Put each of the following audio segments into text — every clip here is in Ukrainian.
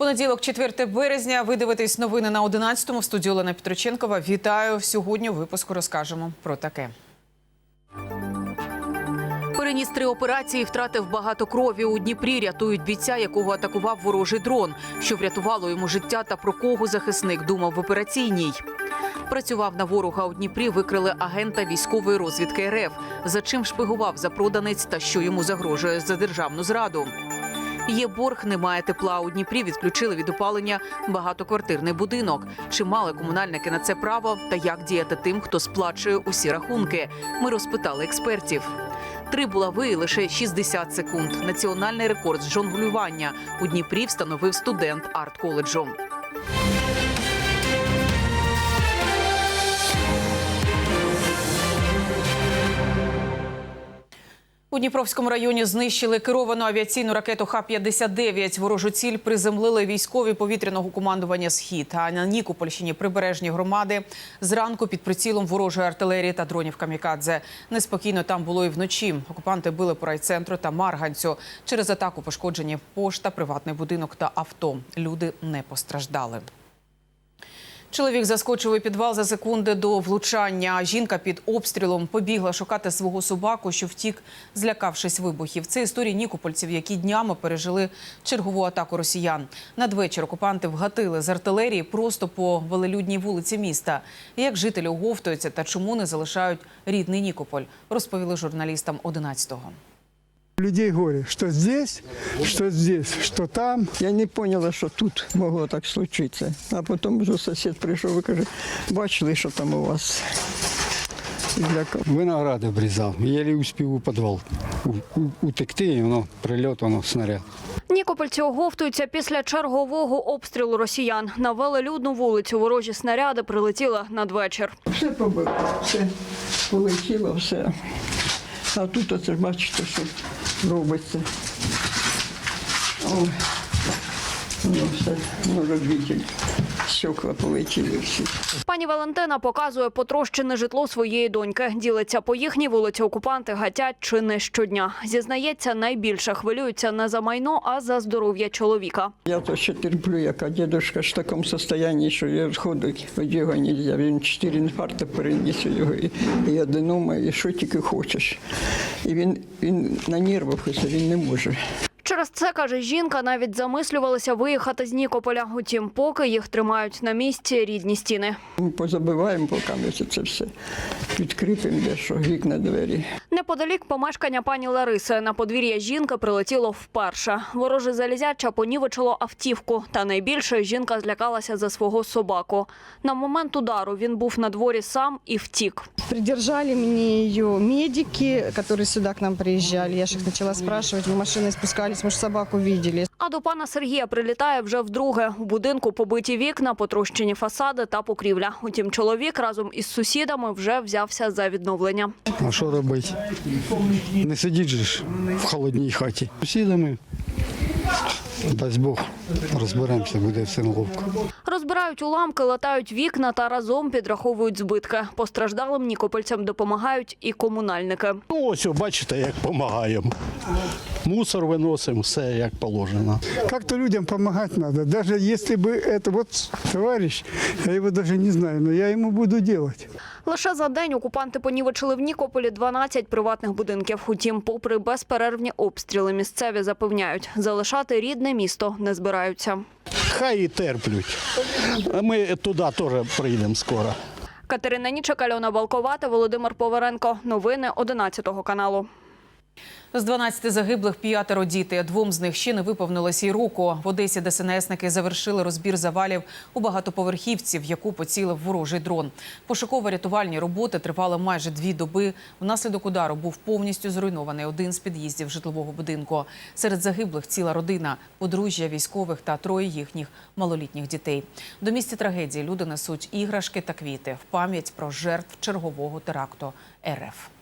Понеділок, 4 березня. Ви дивитесь новини на 11-му. В студії Олена Петроченкова. Вітаю. Сьогодні у випуску розкажемо про таке. Переніс три операції, втратив багато крові. У Дніпрі рятують бійця, якого атакував ворожий дрон. Що врятувало йому життя та про кого захисник думав в операційній. Працював на ворога у Дніпрі, викрили агента військової розвідки РФ. За чим шпигував запроданець та що йому загрожує за державну зраду. Є борг, немає тепла. У Дніпрі відключили від опалення багатоквартирний будинок. Чи мали комунальники на це право та як діяти тим, хто сплачує усі рахунки? Ми розпитали експертів. Три булави лише 60 секунд. Національний рекорд з жонглювання у Дніпрі встановив студент арт-коледжу. Дніпровському районі знищили керовану авіаційну ракету Х-59. Ворожу ціль приземлили військові повітряного командування «Схід». А на Нікопольщині прибережні громади зранку під прицілом ворожої артилерії та дронів «Камікадзе». Неспокійно там було і вночі. Окупанти били по райцентру та Марганцю. Через атаку пошкоджені пошта, приватний будинок та авто. Люди не постраждали. Чоловік заскочив у підвал за секунди до влучання. Жінка під обстрілом побігла шукати свого собаку, що втік, злякавшись вибухів. Це історії нікопольців, які днями пережили чергову атаку росіян. Надвечір окупанти вгатили з артилерії просто по велелюдній вулиці міста. Як жителі оговтуються та чому не залишають рідний Нікополь, розповіли журналістам 11-го. Людей горе, что здесь, что здесь, что там. Я не поняла, що тут могло так случитися. А потім вже сусід прийшов і каже, бачили, що там у вас. Виноград обрізав. Єлі успів у підвал утекти, і воно прильот, воно снаряд. Нікопольці оговтуються після чергового обстрілу росіян. На велелюдну вулицю ворожі снаряди прилетіли надвечір. Все побило, все полетіло, все. А тут оце бачите, що робиться. Ой. Ну, все, може, вітіль. Стекла полетіли всі. Пані Валентина показує потрощене житло своєї доньки. Ділиться по їхній вулиці окупанти гатять чи не щодня. Зізнається, найбільше хвилюються не за майно, а за здоров'я чоловіка. Я то ще терплю, яка дідусь ж в такому стані, що я ходить, від його не. Він чотири інфаркти переніс його, і, і аденома, і що тільки хочеш. І він, він на нервах він не може. Через це, каже жінка, навіть замислювалися виїхати з Нікополя. Утім, поки їх тримають на місці рідні стіни. Ми позабиваємо поки ми це, все. Відкріпимо дещо, вікна, двері. Неподалік помешкання пані Лариси на подвір'я жінки прилетіло вперше. Вороже залізяча понівечило автівку. Та найбільше жінка злякалася за свого собаку. На момент удару він був на дворі сам і втік. Придержали мне ее медики, которые сюда к нам приезжали. Я же их начала спрашивать, вы машиной спускались, может, собаку бачили. А до пана Сергія прилітає вже вдруге. У будинку побиті вікна, потрощені фасади та покрівля. Утім, чоловік разом із сусідами вже взявся за відновлення. А що робити? Не сидіть же ж в холодній хаті. Сусідами, дасть Бог, розберемося, буде все неловко. Розбирають уламки, латають вікна та разом підраховують збитки. Постраждалим нікопольцям допомагають і комунальники. Ну, ось, бачите, як допомагаємо. Мусор виносимо, все як положено. Как-то людям помогать надо. Даже если бы это вот товарищ, я его даже не знаю, но я ему буду делать. Лише за день окупанти понівечили в Нікополі 12 приватних будинків. Утім, попри безперервні обстріли, місцеві запевняють, залишати рідне місто не збираються. Хай і терплють. Ми туди теж прийдемо скоро. Катерина Нічик, Альона Балковата, Володимир Поваренко. Новини 11 каналу. З 12 загиблих п'ятеро діти. Двом з них ще не виповнилось і року. В Одесі ДСНСники завершили розбір завалів у багатоповерхівці, в яку поцілив ворожий дрон. Пошуково-рятувальні роботи тривали майже дві доби. Внаслідок удару був повністю зруйнований один з під'їздів житлового будинку. Серед загиблих ціла родина, подружжя військових та троє їхніх малолітніх дітей. До місця трагедії люди несуть іграшки та квіти в пам'ять про жертв чергового теракту РФ.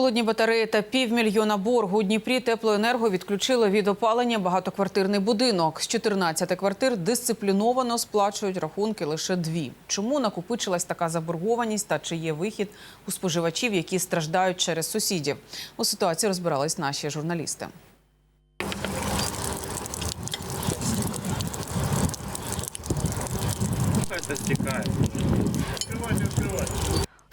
Холодні батареї та півмільйона боргу у Дніпрі теплоенерго відключили від опалення багатоквартирний будинок. З 14 квартир дисципліновано сплачують рахунки лише дві. Чому накопичилась така заборгованість та чи є вихід у споживачів, які страждають через сусідів? У ситуації розбирались наші журналісти.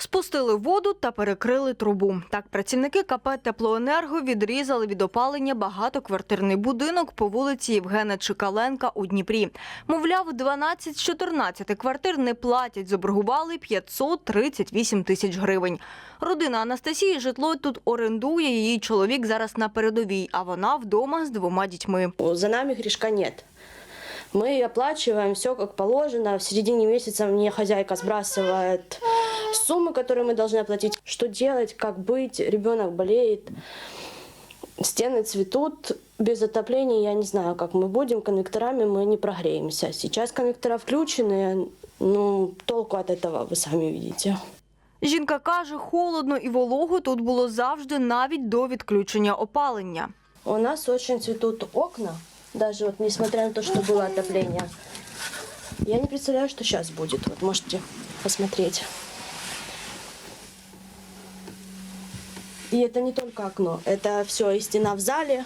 Спустили воду та перекрили трубу. Так працівники КП «Теплоенерго» відрізали від опалення багатоквартирний будинок по вулиці Євгена Чикаленка у Дніпрі. Мовляв, 12 з 14 квартир не платять, заборгували 538 тисяч гривень. Родина Анастасії житло тут орендує. Її чоловік зараз на передовій, а вона вдома з двома дітьми. За нами грешка нет. Мы оплачиваем все как положено. В середине месяца мне хозяйка сбрасывает суммы, которые мы должны оплатить. Что делать, как быть? Ребенок болеет, стены цветут. Без отопления я не знаю, как мы будем. Конвекторами мы не прогреемся. Сейчас конвектора включены. Ну, толку от этого вы сами видите. Жінка каже, холодно і волого тут було завжди навіть до відключення опалення. У нас очень цветут окна, даже вот несмотря на то, что было отопление. Я не представляю, что сейчас будет. Вот можете посмотреть. И это не только окно, это все и стена в зале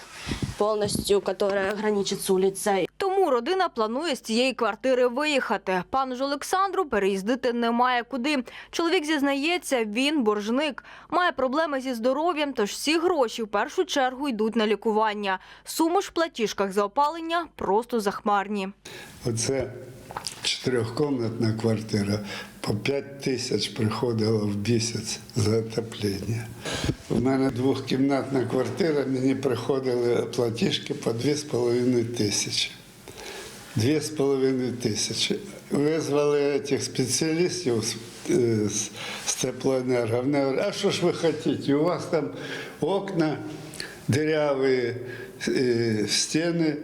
полностью, которая граничит с улицей. Тому родина планує з цієї квартири виїхати. Пану ж Олександру переїздити немає куди. Чоловік зізнається, він боржник, має проблеми зі здоров'ям, тож всі гроші в першу чергу йдуть на лікування. Суми ж в платіжках за опалення просто захмарні. Оце чотирьохкомнатна квартира. По 5 тисяч приходило в місяць за отоплення. У мене двохкімнатна квартира, мені приходили платіжки по 2,5 тисячі. Дві з половиною тисячі. Визвали цих спеціалістів з, е, з, з теплоенерго. Вони говорять, а що ж ви хочете? У вас там окна дырявые, э, стены,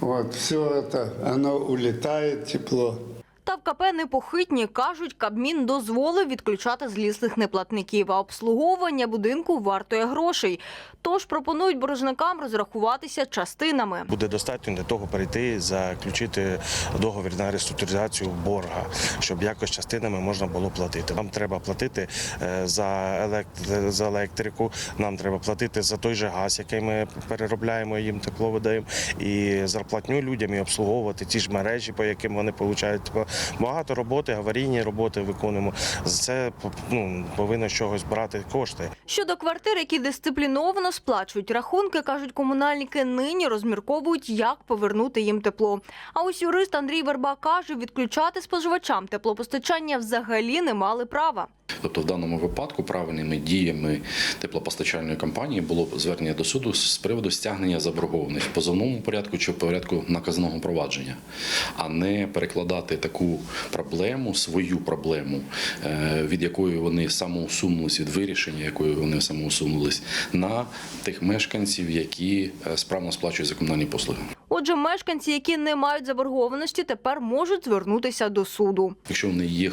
вот, все это, оно улетает, тепло. В КП непохитні кажуть, Кабмін дозволив відключати злісних неплатників, а обслуговування будинку вартує грошей. Тож пропонують боржникам розрахуватися частинами. Буде достатньо для того перейти заключити договір на реструктуризацію борга, щоб якось частинами можна було платити. Нам треба платити е, за елект- за електрику, нам треба платити за той же газ, який ми переробляємо, їм тепло видаємо, і зарплатню людям і обслуговувати ті ж мережі, по яким вони получають. Багато роботи, аварійні роботи виконуємо. За це ну, повинно з чогось брати кошти. Щодо квартир, які дисципліновано сплачують рахунки, кажуть комунальники, нині розмірковують, як повернути їм тепло. А ось юрист Андрій Верба каже, відключати споживачам теплопостачання взагалі не мали права. Тобто в даному випадку правильними діями теплопостачальної компанії було звернення до суду з приводу стягнення заборгованих в позовному порядку чи в порядку наказного провадження, а не перекладати таку проблему, свою проблему, е, від якої вони самоусунулись, від вирішення якої вони самоусунулись, на тих мешканців, які е, справно сплачують за комунальні послуги. Отже, мешканці, які не мають заборгованості, тепер можуть звернутися до суду. Якщо в них є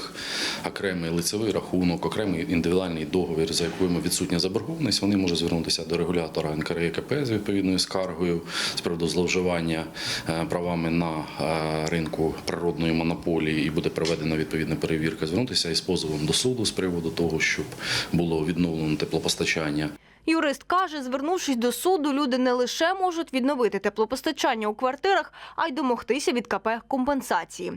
окремий лицевий рахунок, окремий індивідуальний договір, за яким відсутня заборгованість, вони можуть звернутися до регулятора НКРЕКП з відповідною скаргою з приводу зловживання е, правами на ринку природної монополії і буде проведена відповідна перевірка. Звернутися із позовом до суду з приводу того, щоб було відновлено теплопостачання. Юрист каже, звернувшись до суду, люди не лише можуть відновити теплопостачання у квартирах, а й домогтися від КП компенсації.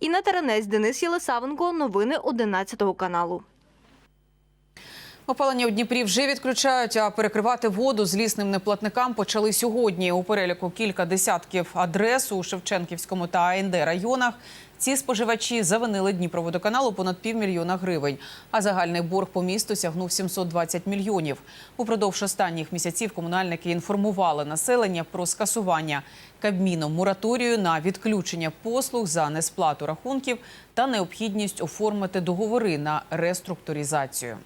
Інна Таранець, Денис Єлисавенко. Новини 11 каналу. Опалення у Дніпрі вже відключають, а перекривати воду злісним неплатникам почали сьогодні. У переліку кілька десятків адрес у Шевченківському та АНД районах. Ці споживачі завинили Дніпроводоканалу понад півмільйона гривень, а загальний борг по місту сягнув 720 мільйонів. Упродовж останніх місяців комунальники інформували населення про скасування Кабміном мораторію на відключення послуг за несплату рахунків та необхідність оформити договори на реструктуризацію.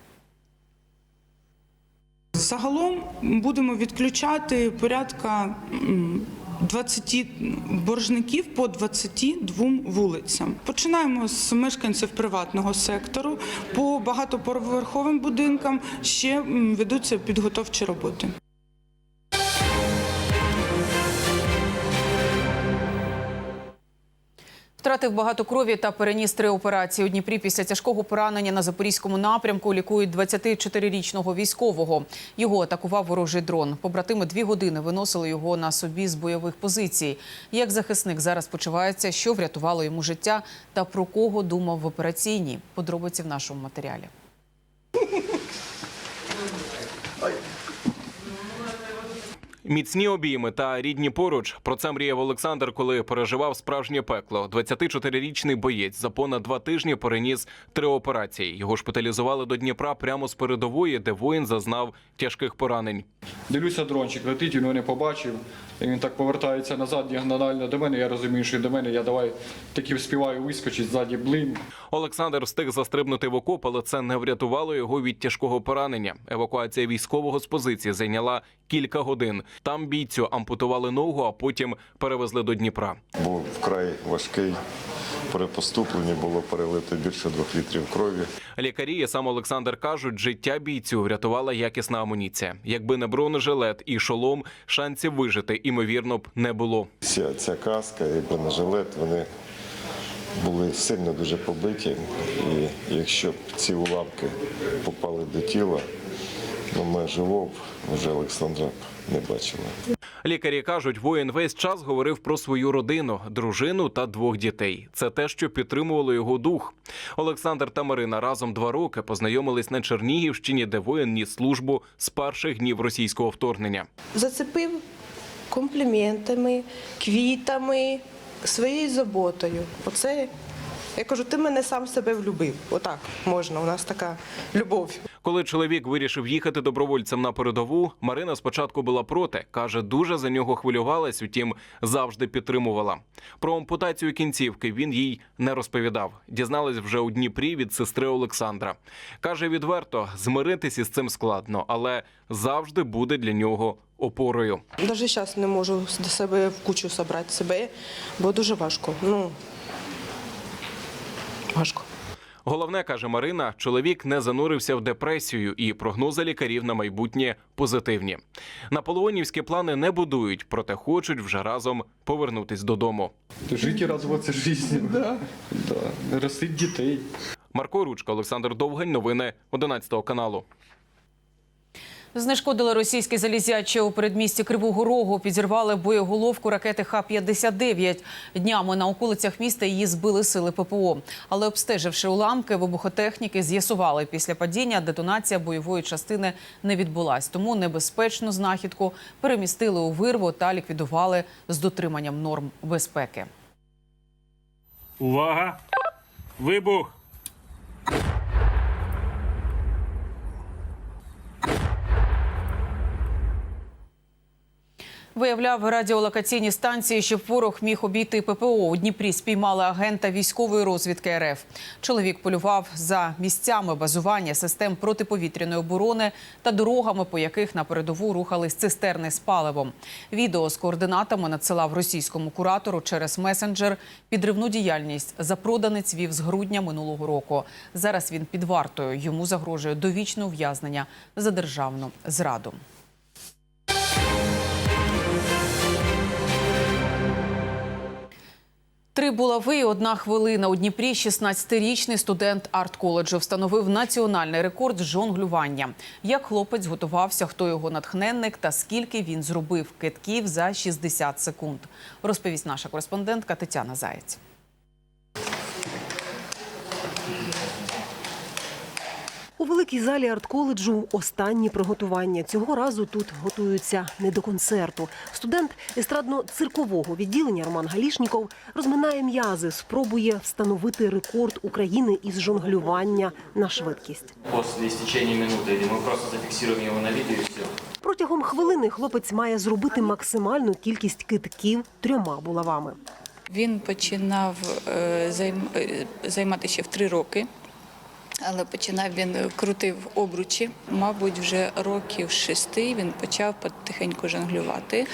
Загалом будемо відключати порядка 20 боржників по 22 вулицям. Починаємо з мешканців приватного сектору. По багатоповерховим будинкам ще ведуться підготовчі роботи. Втратив багато крові та переніс три операції у Дніпрі після тяжкого поранення на запорізькому напрямку. Лікують 24-річного військового. Його атакував ворожий дрон. Побратими дві години виносили його на собі з бойових позицій. Як захисник зараз почувається, що врятувало йому життя та про кого думав в операційній. Подробиці в нашому матеріалі. Міцні обійми та рідні поруч. Про це мріяв Олександр, коли переживав справжнє пекло. 24-річний боєць за понад два тижні переніс три операції. Його шпиталізували до Дніпра прямо з передової, де воїн зазнав тяжких поранень. Дивлюся, дрончик летить, він його не побачив. І він так повертається назад діагонально до мене. Я розумію, що до мене я давай таки вспіваю вискочити ззаді блин. Олександр встиг застрибнути в окоп, але це не врятувало його від тяжкого поранення. Евакуація військового з позиції зайняла кілька годин. Там бійцю ампутували ногу, а потім перевезли до Дніпра. Був вкрай важкий. При поступленні було перелито більше двох літрів крові. Лікарі і сам Олександр кажуть, життя бійцю врятувала якісна амуніція. Якби не бронежилет і шолом, шансів вижити імовірно б не було. Ця, ця каска і бронежилет, вони були сильно дуже побиті. І якщо б ці уламки попали до тіла, ну ми живого б вже Олександра не бачили. Лікарі кажуть, воїн весь час говорив про свою родину, дружину та двох дітей. Це те, що підтримувало його дух. Олександр та Марина разом два роки познайомились на Чернігівщині, де воїн ніс службу з перших днів російського вторгнення. зацепив компліментами, квітами, своєю заботою. Оце я кажу, ти мене сам в себе влюбив. Отак можна. У нас така любов. Коли чоловік вирішив їхати добровольцем на передову, Марина спочатку була проти. каже, дуже за нього хвилювалась, утім завжди підтримувала. Про ампутацію кінцівки він їй не розповідав. Дізналась вже у Дніпрі від сестри Олександра. каже відверто, змиритись із цим складно, але завжди буде для нього опорою. Навіть зараз не можу до себе в кучу зібрати себе, бо дуже важко. Ну важко. Головне каже Марина, чоловік не занурився в депресію, і прогнози лікарів на майбутнє позитивні. Наполеонівські плани не будують, проте хочуть вже разом повернутись додому. Жити і це життя. Да. Да. Ростить дітей. Марко Ручка, Олександр Довгань. Новини 11 каналу. Знешкодили російські залізячі у передмісті Кривого Рогу. Підірвали боєголовку ракети Х-59. Днями на околицях міста її збили сили ППО. Але обстеживши уламки, вибухотехніки з'ясували, після падіння детонація бойової частини не відбулась. Тому небезпечну знахідку перемістили у вирву та ліквідували з дотриманням норм безпеки. Увага! Вибух! Виявляв радіолокаційні станції, щоб ворог міг обійти ППО. У Дніпрі спіймали агента військової розвідки РФ. Чоловік полював за місцями базування систем протиповітряної оборони та дорогами, по яких на передову рухались цистерни з паливом. Відео з координатами надсилав російському куратору через месенджер. Підривну діяльність запроданець вів з грудня минулого року. Зараз він під вартою. Йому загрожує довічне ув'язнення за державну зраду. Три булави і одна хвилина. У Дніпрі 16-річний студент арт-коледжу встановив національний рекорд з жонглювання. Як хлопець готувався, хто його натхненник та скільки він зробив китків за 60 секунд. Розповість наша кореспондентка Тетяна Заєць. У великій залі арт-коледжу останні приготування. Цього разу тут готуються не до концерту. Студент естрадно-циркового відділення Роман Галішніков розминає м'язи, спробує встановити рекорд України із жонглювання на швидкість. После истечения минуты мы просто зафиксируем его на видео и все. Протягом хвилини хлопець має зробити максимальну кількість китків трьома булавами. Він починав е, е, займатися ще в три роки. Але починав він е, крутив обручі. Мабуть, вже років шести він почав потихеньку жонглювати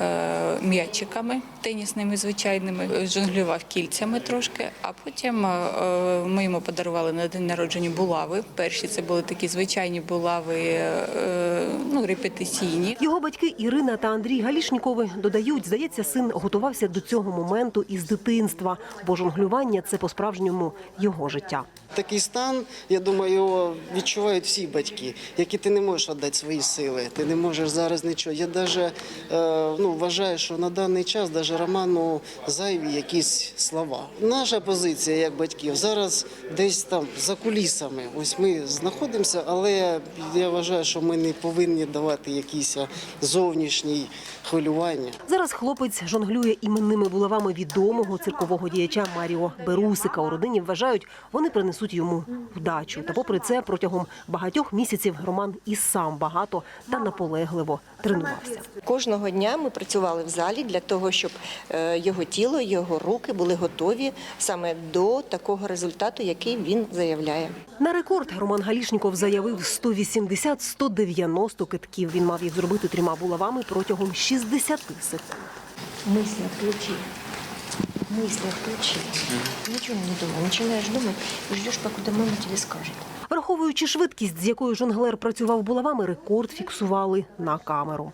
е, м'ячиками тенісними звичайними, жонглював кільцями трошки, а потім е, е, ми йому подарували на день народження булави. Перші це були такі звичайні булави, е, ну, репетиційні. Його батьки Ірина та Андрій Галішнікови додають, здається, син готувався до цього моменту із дитинства, бо жонглювання це по-справжньому його життя. Такий стан, я думаю, відчувають всі батьки, які ти не можеш віддати свої сили. Ти не можеш зараз нічого. Я навіть ну, вважаю, що на даний час навіть Роману зайві якісь слова. Наша позиція як батьків зараз десь там за кулісами. Ось ми знаходимося, але я вважаю, що ми не повинні давати якісь зовнішні хвилювання. Зараз хлопець жонглює іменними булавами відомого циркового діяча Маріо Берусика. У родині вважають, вони принесуть йому вдачу. Та попри це, протягом багатьох місяців Роман і сам багато та наполегливо тренувався. Кожного дня ми працювали в залі для того, щоб е, його тіло, його руки були готові саме до такого результату, який він заявляє. На рекорд Роман Галішніков заявив 180-190 китків. Він мав їх зробити трьома булавами протягом 60 секунд. Мысли отключи. Мысли отключи. Ничего не думай. Начинаешь думать и ждешь, покуда мама тебе скажет. Враховуючи швидкість, з якою жонглер працював булавами, рекорд фіксували на камеру.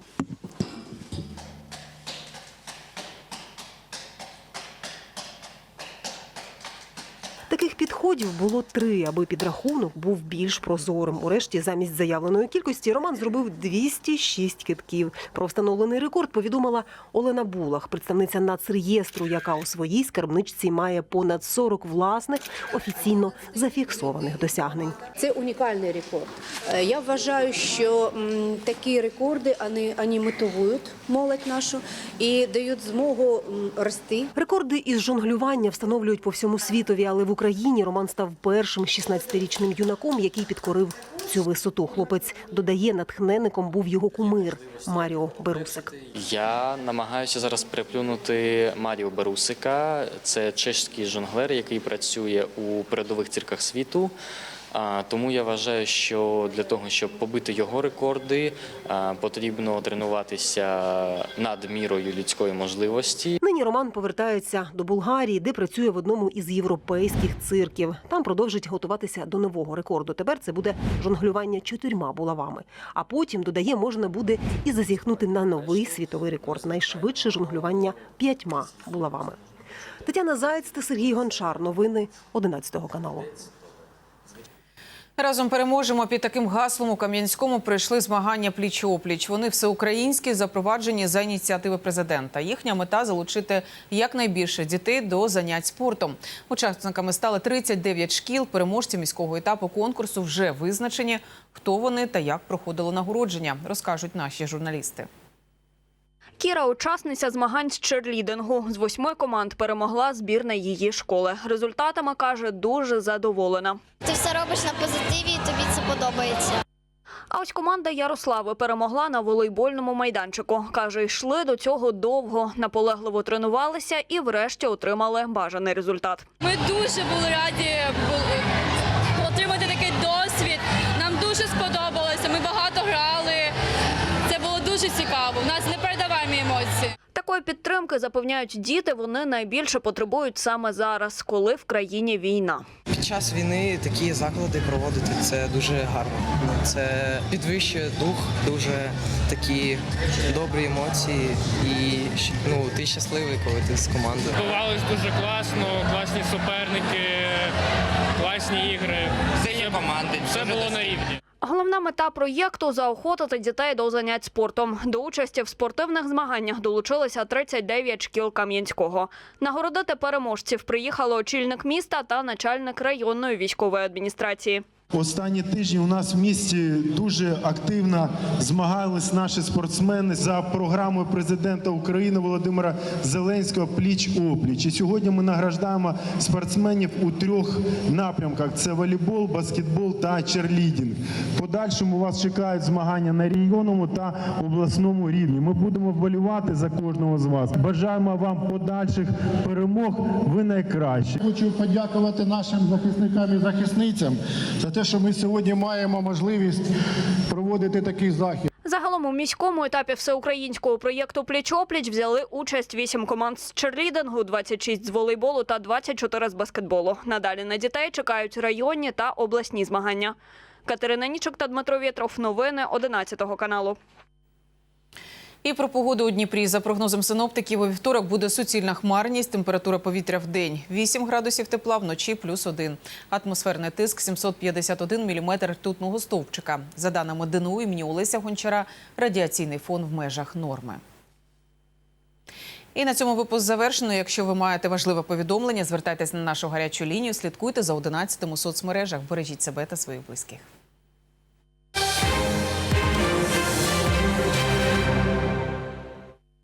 Підходів було три, аби підрахунок був більш прозорим. Урешті, замість заявленої кількості, Роман зробив 206 китків. Про встановлений рекорд повідомила Олена Булах, представниця нацреєстру, яка у своїй скарбничці має понад 40 власних офіційно зафіксованих досягнень. Це унікальний рекорд. Е, Я вважаю, що такі рекорди вони, вони мотивують молодь нашу і дають змогу рости. Рекорди із жонглювання встановлюють по всьому світові, але в Україні Роман став першим 16-річним юнаком, який підкорив цю висоту. Хлопець додає, натхненником був його кумир Маріо Берусик. Я намагаюся зараз переплюнути Маріо Берусика. Це чешський жонглер, який працює у передових цирках світу. Тому я вважаю, що для того, щоб побити його рекорди, потрібно тренуватися над мірою людської можливості. Нині Роман повертається до Болгарії, де працює в одному із європейських цирків. Там продовжить готуватися до нового рекорду. Тепер це буде жонглювання чотирма булавами. А потім додає, можна буде і зазіхнути на новий світовий рекорд найшвидше жонглювання п'ятьма булавами. Тетяна Заєць та Сергій Гончар. Новини 11 каналу. Разом переможемо під таким гаслом у Кам'янському пройшли змагання пліч-опліч. Вони всеукраїнські, запроваджені за ініціативи президента. Їхня мета залучити якнайбільше дітей до занять спортом. Учасниками стали 39 шкіл. Переможці міського етапу конкурсу вже визначені. Хто вони та як проходило нагородження, розкажуть наші журналісти. Кіра, учасниця змагань з черлідингу. З восьми команд перемогла збірна її школи. Результатами каже, дуже задоволена. Ти все робиш на позитиві, і тобі це подобається. А ось команда Ярослави перемогла на волейбольному майданчику. Каже, йшли до цього довго, наполегливо тренувалися і врешті отримали бажаний результат. Ми дуже були раді отримати такий досвід. Нам дуже сподобалося. Ми багато грали. Це було дуже цікаво. У нас емоції. Такої підтримки запевняють діти. Вони найбільше потребують саме зараз, коли в країні війна. Під час війни такі заклади проводити це дуже гарно. Це підвищує дух, дуже такі добрі емоції, і ну ти щасливий, коли ти з командою. Бувалось дуже класно, класні суперники, класні ігри. Сильні команди. Все було на рівні. Головна мета проєкту заохотити дітей до занять спортом. До участі в спортивних змаганнях долучилися 39 шкіл Кам'янського. Нагородити переможців приїхали очільник міста та начальник районної військової адміністрації. Останні тижні у нас в місті дуже активно змагались наші спортсмени за програмою президента України Володимира Зеленського Пліч опліч. І сьогодні ми награждаємо спортсменів у трьох напрямках: це волейбол, баскетбол та черлідінг. Подальшому вас чекають змагання на регіонному та обласному рівні. Ми будемо вболівати за кожного з вас. Бажаємо вам подальших перемог. Ви найкращі. Хочу подякувати нашим захисникам і захисницям за те, що ми сьогодні маємо можливість проводити такий захід. Загалом у міському етапі всеукраїнського проєкту Пліч-опліч взяли участь 8 команд з черлідингу, 26 з волейболу та 24 з баскетболу. Надалі на дітей чекають районні та обласні змагання. Катерина Нічок та Дмитро Вєтров. Новини 11 каналу. І про погоду у Дніпрі. За прогнозом синоптиків, у вівторок буде суцільна хмарність, температура повітря в день 8 градусів тепла, вночі плюс 1. Атмосферний тиск 751 міліметр ртутного стовпчика. За даними ДНУ імені Олеся Гончара, радіаційний фон в межах норми. І на цьому випуск завершено. Якщо ви маєте важливе повідомлення, звертайтесь на нашу гарячу лінію, слідкуйте за 11 у соцмережах. Бережіть себе та своїх близьких.